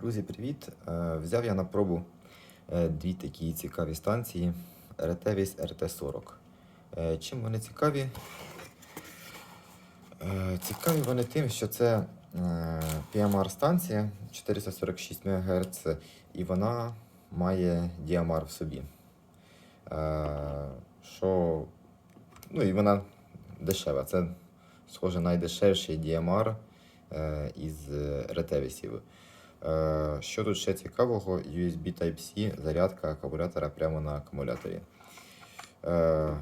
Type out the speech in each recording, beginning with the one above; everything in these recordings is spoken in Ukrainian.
Друзі, привіт! Е, Взяв я на пробу е, дві такі цікаві станції RTVIS RT40. Е, Чим вони цікаві? Цікаві вони тим, що це PMR-станція 446 МГц, і вона має DMR в собі. Що, ну і вона дешева. Це, схоже, найдешевший е, із ретевісів. Е, Що тут ще цікавого? USB Type-C, зарядка акумулятора прямо на акумуляторі. Е,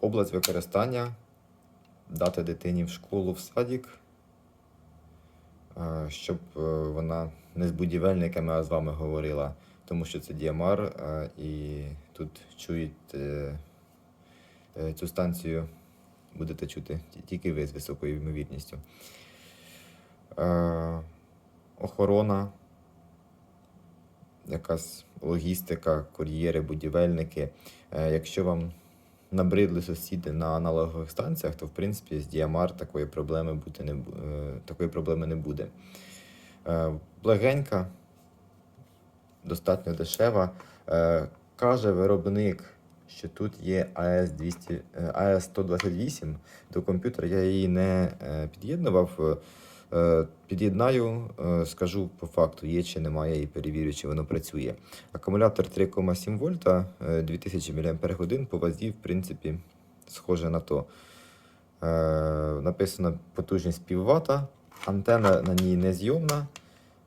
Область використання. Дати дитині в школу, в садик, е, щоб вона не з будівельниками, а з вами говорила, тому що це DMR, і тут чують е, е, цю станцію, будете чути тільки ви з високою ймовірністю. Охорона, якась логістика, кур'єри, будівельники. Е, Якщо вам набридли сусіди на аналогових станціях, то в принципі з DMR такої проблеми бути не е, такої проблеми не буде. Е, Легенька, достатньо дешева. Каже виробник, що тут є AS200, е, AS128 до комп'ютера. Я її не під'єднував. Е, Під'єднаю, е, скажу по факту, є чи немає, і перевірю, чи воно працює. Акумулятор 3,7 вольта, е, 2000 мАч по вазі, в принципі, схоже на то. Е, Написано потужність пів вата, антенна на ній незйомна.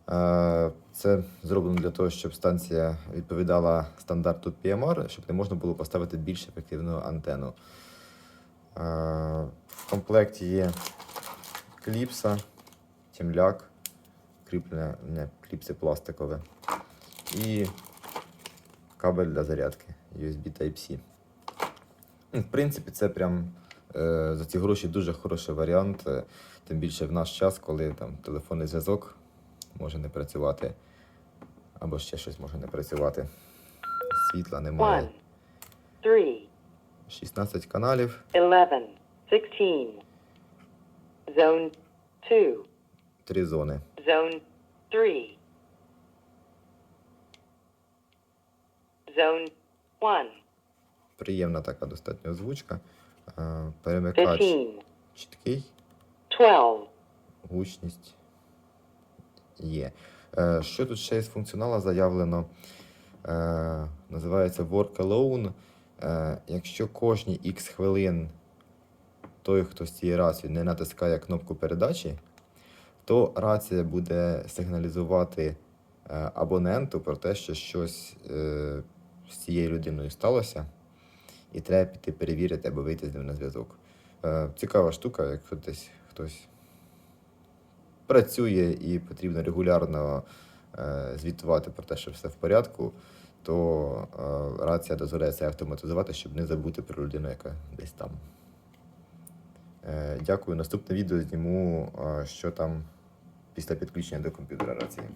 Е, Це зроблено для того, щоб станція відповідала стандарту PMR, щоб не можна було поставити більш ефективну антенну. Е, В комплекті є кліпса, темляк, кріплення не, кліпси пластикове і кабель для зарядки USB Type-C. Ну, В принципі, це прям е, за ці гроші дуже хороший варіант. е, Тим більше в наш час, коли там телефонний зв'язок може не працювати, або ще щось може не працювати. Світла немає. One, three, 16 каналів, eleven, sixteen. Zone two, три зони. zone three. Zone one, Приємна така достатньо озвучка. Е, Перемикач чіткий, twelve, гучність є. Е, Що тут ще із функціонала заявлено? Е, Називається Work Alone. Якщо кожні X хвилин той, хто з цієї рації не натискає кнопку передачі, то рація буде сигналізувати е, абоненту про те, що щось е, з цією людиною сталося, і треба піти перевірити або вийти з ним на зв'язок. Е, Цікава штука, якщо десь хтось працює і потрібно регулярно звітувати про те, що все в порядку, то рація дозволяє це автоматизувати, щоб не забути про людину, яка десь там. Е, Дякую. Наступне відео зніму, е, що там після підключення до комп'ютера рації.